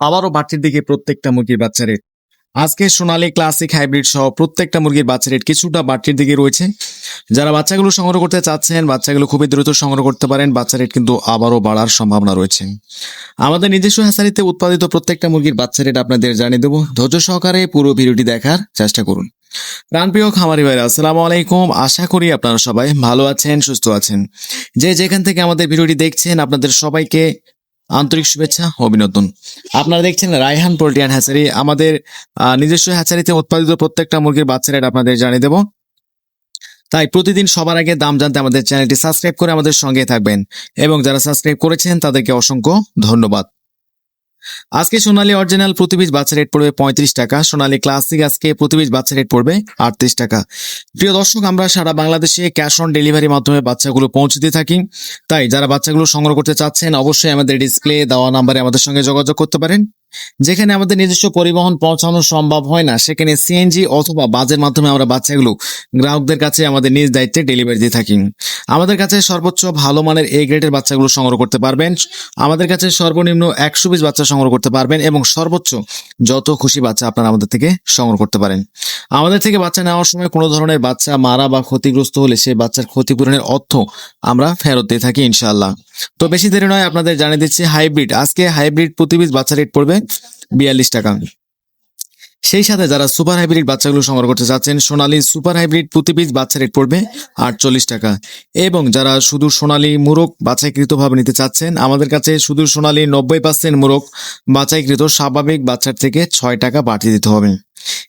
আবারও বাড়তির দিকে প্রত্যেকটা মুরগির বাচ্চা রেট আজকে সোনালী ক্লাসিক হাইব্রিড সহ প্রত্যেকটা মুরগির বাচ্চা রেট কিছুটা বাড়তির দিকে রয়েছে। যারা বাচ্চাগুলো সংগ্রহ করতে চাচ্ছেন, বাচ্চাগুলো খুবই দ্রুত সংগ্রহ করতে পারেন, বাচ্চা রেট কিন্তু আবারও বাড়ার সম্ভাবনা রয়েছে। আমাদের নিজস্ব হ্যাসারিতে উৎপাদিত প্রত্যেকটা মুরগির বাচ্চা রেট আপনাদের জানিয়ে দেবো। ধৈর্য সহকারে পুরো ভিডিওটি দেখার চেষ্টা করুন। প্রাণপ্রিয় খামারি ভাইরা, আসসালামু আলাইকুম। আশা করি আপনারা সবাই ভালো আছেন, সুস্থ আছেন। যে যেখান থেকে আমাদের ভিডিওটি দেখছেন, আপনাদের সবাইকে আন্তরিক শুভেচ্ছা, অভিনন্দন। আপনারা দেখছেন রায়হান পোল্ট্রিয়ান হ্যাচারি আমাদের নিজস্ব হ্যাচারিতে উৎপাদিত প্রত্যেকটা মুরগির বাচ্চা রেট আপনাদের জানিয়ে দেব। তাই প্রতিদিন সবার আগে দাম জানতে আমাদের চ্যানেলটি সাবস্ক্রাইব করে আমাদের সঙ্গে থাকবেন এবং যারা সাবস্ক্রাইব করেছেন তাদেরকে অসংখ্য ধন্যবাদ। আজকে সোনালি অরিজিনাল প্রতি পিস বাচ্চা রেট পড়বে পঁয়ত্রিশ টাকা। সোনালি ক্লাসিক আজকে প্রতি পিস বাচ্চা রেট পড়বে আটত্রিশ টাকা। প্রিয় দর্শক, আমরা সারা বাংলাদেশে ক্যাশ অন ডেলিভারির মাধ্যমে বাচ্চাগুলো পৌঁছে দিয়ে থাকি। তাই যারা বাচ্চাগুলো সংগ্রহ করতে চাচ্ছেন, অবশ্যই আমাদের ডিসপ্লে দেওয়া নাম্বারে আমাদের সঙ্গে যোগাযোগ করতে পারেন। যেখানে আমাদের নিজস্ব পরিবহন পৌঁছানো সম্ভব হয় না, সেখানে সিএনজি অথবা বাজের মাধ্যমে আমরা বাচ্চাগুলো গ্রাহকদের কাছে আমাদের নিজ দায়িত্বে ডেলিভারি দিয়ে থাকি। আমাদের কাছে সর্বোচ্চ ভালো মানের এ গ্রেডের বাচ্চাগুলো সংগ্রহ করতে পারবেন। আমাদের কাছে সর্বনিম্ন একশো বিশ বাচ্চা সংগ্রহ করতে পারবেন এবং সর্বোচ্চ যত খুশি বাচ্চা আপনারা আমাদের থেকে সংগ্রহ করতে পারেন। আমাদের থেকে বাচ্চা নেওয়ার সময় কোনো ধরনের বাচ্চা মারা বা ক্ষতিগ্রস্ত হলে সেই বাচ্চার ক্ষতিপূরণের অর্থ আমরা ফেরত দিয়ে থাকি ইনশাআল্লাহ। তো বেশি দেরি নয়, আপনাদের জানিয়ে দিচ্ছি হাইব্রিড। আজকে হাইব্রিড প্রতি পিস বাচ্চা রেট পড়বে বিয়াল্লিশ টাকা। সেই সাথে যারা সুপার হাইব্রিড বাচ্চাগুলো সংগ্রহ করতে চাচ্ছেন সোনালী সুপার হাইব্রিড প্রতি পিস বাচ্চা রেট পড়বে আটচল্লিশ টাকা। এবং যারা শুধু সোনালী মুরগ বাছাইকৃতভাবে নিতে চাচ্ছেন, আমাদের কাছে শুধু সোনালী নব্বই পার্সেন্ট মুরগ বাছাইকৃত স্বাভাবিক বাচ্চার থেকে ছয় টাকা বাড়তি দিতে হবে।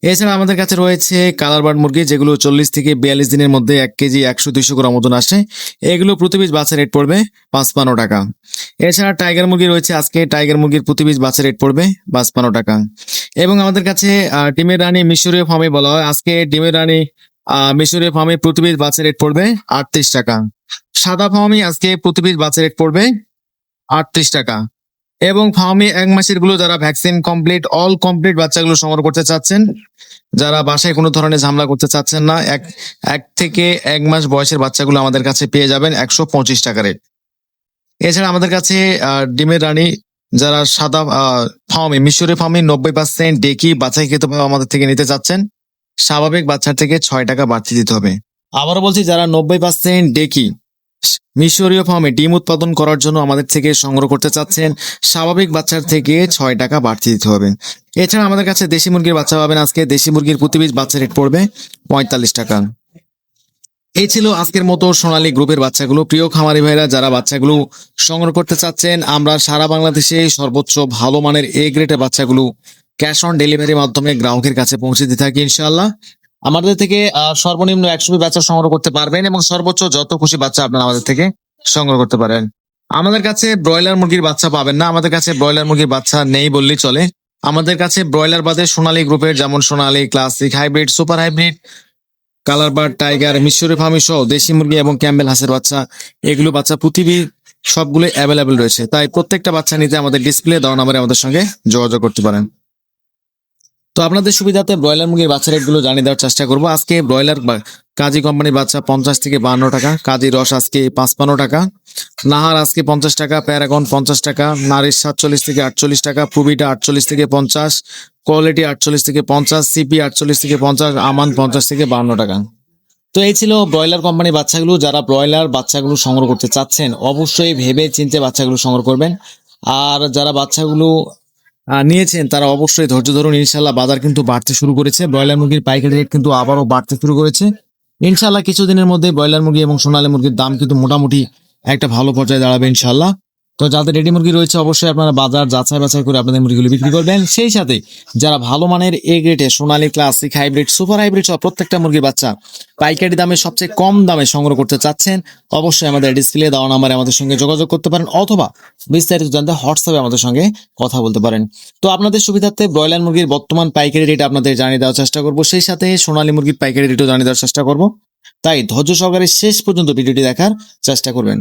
এছাড়া আমাদের কাছে রয়েছে কালার বার্ড মুরগি, যেগুলো চল্লিশ থেকে বিয়াল্লিশ দিনের মধ্যে এক কেজি একশো দুইশো গ্রাম মতন আসে। এগুলো প্রতি পিস রেট পড়বে পাঁচপান্ন টাকা। এছাড়া টাইগার মুরগি রয়েছে আজকে, টাইগার মুরগির প্রতি পিস রেট পড়বে পাঁচপান্ন টাকা। এবং আমাদের কাছে ডিমের রানী মিশরীয় ফার্মে বলা হয়। আজকে ডিমের রানী মিশরীয় ফার্মে প্রতি পিস রেট পড়বে আটত্রিশ টাকা। সাদা ফার্মে আজকে প্রতি পিস রেট পড়বে আটত্রিশ টাকা। এবং ফার্মে এক মাসেরগুলো যারা ভ্যাকসিন কমপ্লিট, অল কমপ্লিট বাচ্চাগুলো সংগ্রহ করতে চাচ্ছেন, যারা বাসায় কোনো ধরনের ঝামেলা করতে চাচ্ছেন না, এক এক থেকে এক মাস বয়সের বাচ্চাগুলো আমাদের কাছে পেয়ে যাবেন একশো পঁচিশ টাকা রেট। এছাড়া আমাদের কাছে ডিমের রানী, যারা সাদা ফার্মে, মিশরি ফার্মে, নব্বই পার্সেন্ট ডেকি বাছাই খেতে আমাদের থেকে নিতে চাচ্ছেন, স্বাভাবিক বাচ্চার থেকে ছয় টাকা বাড়তি দিতে হবে। আবারও বলছি, যারা নব্বই পার্সেন্ট ডেকি মিশরীয় ফার্মে ডিম উৎপাদন করার জন্য আমাদের থেকে সংগ্রহ করতে চাচ্ছেন। স্বাভাবিক বাচ্চার থেকে ছয় টাকা বাড়তি দিতে হবে। এছাড়া আমাদের কাছে দেশি মুরগির বাচ্চা পাবেন। আজকে দেশি মুরগির প্রতি বাচ্চা রেট পড়বে পঁয়তাল্লিশ টাকা। এই ছিল আজকের মতো সোনালী গ্রুপের বাচ্চাগুলো। প্রিয় খামারি ভাইরা, যারা বাচ্চাগুলো সংগ্রহ করতে চাচ্ছেন, আমরা সারা বাংলাদেশে সর্বোচ্চ ভালো মানের এ গ্রেডের বাচ্চাগুলো ক্যাশ অন ডেলিভারির মাধ্যমে গ্রাহকের কাছে পৌঁছে দিতে থাকি ইনশাআল্লাহ। আমাদের থেকে সর্বনিম্ন একশো বাচ্চা সংগ্রহ করতে পারবেন এবং সর্বোচ্চ যত খুশি বাচ্চা আপনারা আমাদের থেকে সংগ্রহ করতে পারেন। আমাদের কাছে ব্রয়লার মুরগির বাচ্চা পাবেন না। আমাদের কাছে ব্রয়লার মুরগির বাচ্চা নেই বললেই চলে। আমাদের কাছে ব্রয়লার বাদে সোনালী গ্রুপের, যেমন Sonali, classic, hybrid, super hybrid, colour bird, tiger, মিশরি ফার্মি সহ দেশি মুরগি এবং ক্যাম্বেল হাঁসের বাচ্চা, এগুলো বাচ্চা পৃথিবীর সবগুলো অ্যাভেলেবেল রয়েছে। তাই প্রত্যেকটা বাচ্চা নিতে আমাদের ডিসপ্লে দেওয়া নাম্বারে আমাদের সঙ্গে যোগাযোগ করতে পারেন। তো আপনাদের সুবিধাতে ব্রয়লার মুরগির বাচ্চা রেটগুলো জানিয়ে দেওয়ার চেষ্টা করব। আজকে ব্রয়লার কাজী কোম্পানির বাচ্চা পঞ্চাশ থেকে বান্ন টাকা, কাজী রস আজকে পাঁচপান্ন টাকা, নাহার আজকে পঞ্চাশ টাকা, প্যারাগন পঞ্চাশ টাকা, নারিশ সাতচল্লিশ থেকে আটচল্লিশ টাকা, পুবিটা আটচল্লিশ থেকে পঞ্চাশ, কোয়ালিটি আটচল্লিশ থেকে পঞ্চাশ, সিপি আটচল্লিশ থেকে পঞ্চাশ, আমান পঞ্চাশ থেকে বান্ন টাকা। তো এই ছিল ব্রয়লার কোম্পানির বাচ্চাগুলো, যারা ব্রয়লার বাচ্চাগুলো সংগ্রহ করতে চাচ্ছেন, অবশ্যই ভেবে চিনতে বাচ্চাগুলো সংগ্রহ করবেন। আর যারা বাচ্চাগুলো নিয়েছেন, তারা অবশ্যই ধৈর্য ধরুন, ইনশাল্লাহ বাজার কিন্তু বাড়তে শুরু করেছে। ব্রয়লার মুরগির পাইকারি রেট কিন্তু আবারও বাড়তে শুরু করেছে। ইনশাল্লাহ কিছুদিনের মধ্যে ব্রয়লার মুরগি এবং সোনালী মুরগির দাম কিন্তু মোটামুটি একটা ভালো পর্যায়ে দাঁড়াবে ইনশাল্লাহ। তো যাদের রেডি মুরগি রয়েছে, অবশ্যই আপনারা বাজার যাচাই বাছাই করে আপনাদের মুরগিগুলো বিক্রি করবেন। সেই সাথে যারা ভালো মানের এ গ্রেডে Sonali classic hybrid super hybrid সহ প্রত্যেকটা মুরগির বাচ্চা পাইকারি দামে সবচেয়ে কম দামে সংগ্রহ করতে চাচ্ছেন, অবশ্যই আমাদের ডিসপ্লে দেওয়া নাম্বারে আমাদের সঙ্গে যোগাযোগ করতে পারেন অথবা বিস্তারিত জানতে হোয়াটসঅ্যাপে আমাদের সঙ্গে কথা বলতে পারেন। তো আপনাদের সুবিধার্থে ব্রয়লার মুরগির বর্তমান পাইকারি রেট আপনাদের জানিয়ে দেওয়ার চেষ্টা করব। সেই সাথে সোনালী মুরগির পাইকারি রেটও জানিয়ে দেওয়ার চেষ্টা করব। তাই ধৈর্য সহকারে শেষ পর্যন্ত ভিডিওটি দেখার চেষ্টা করবেন।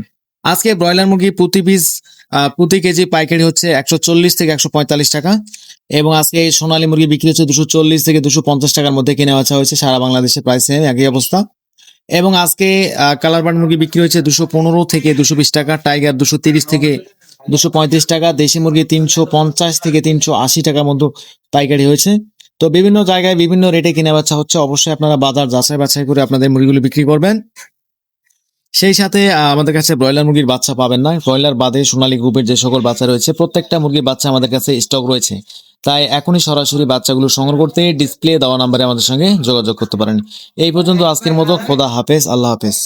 আজকে ব্রয়লার মুরগি প্রতি পিস প্রতি কেজি পাইকারি হচ্ছে একশো চল্লিশ থেকে একশো পঁয়তাল্লিশ টাকা এবং আজকে এই সোনালী মুরগি বিক্রি হচ্ছে দুশো চল্লিশ থেকে দুশো পঞ্চাশ টাকার মধ্যে কিনে বেচা হয়েছে সারা বাংলাদেশে প্রায় সেম একই অবস্থা। এবং আজকে কালার বার্ড মুরগি বিক্রি হয়েছে দুশো পনেরো থেকে দুশো বিশ টাকা, টাইগার দুশো তিরিশ থেকে দুশো পঁয়ত্রিশ টাকা, দেশি মুরগি তিনশো পঞ্চাশ থেকে তিনশো আশি টাকার মতো পাইকারি হয়েছে। তো বিভিন্ন জায়গায় বিভিন্ন রেটে কিনে বাচ্চা হচ্ছে। অবশ্যই আপনারা বাজার যাচাই বাছাই করে আপনাদের মুরগিগুলো বিক্রি করবেন। সেই সাথে আমাদের কাছে ব্রয়লার মুরগির বাচ্চা পাবেন না। ব্রয়লার বাদে সোনালী গ্রুপের যে সকল বাচ্চা রয়েছে, প্রত্যেকটা মুরগির বাচ্চা আমাদের কাছে স্টক রয়েছে। তাই এখনই সরাসরি বাচ্চাগুলো সংগ্রহ করতে ডিসপ্লে দেওয়া নাম্বারে আমাদের সঙ্গে যোগাযোগ করতে পারেন। এই পর্যন্ত আজকের মতো। খোদা হাফেজ, আল্লাহ হাফেজ।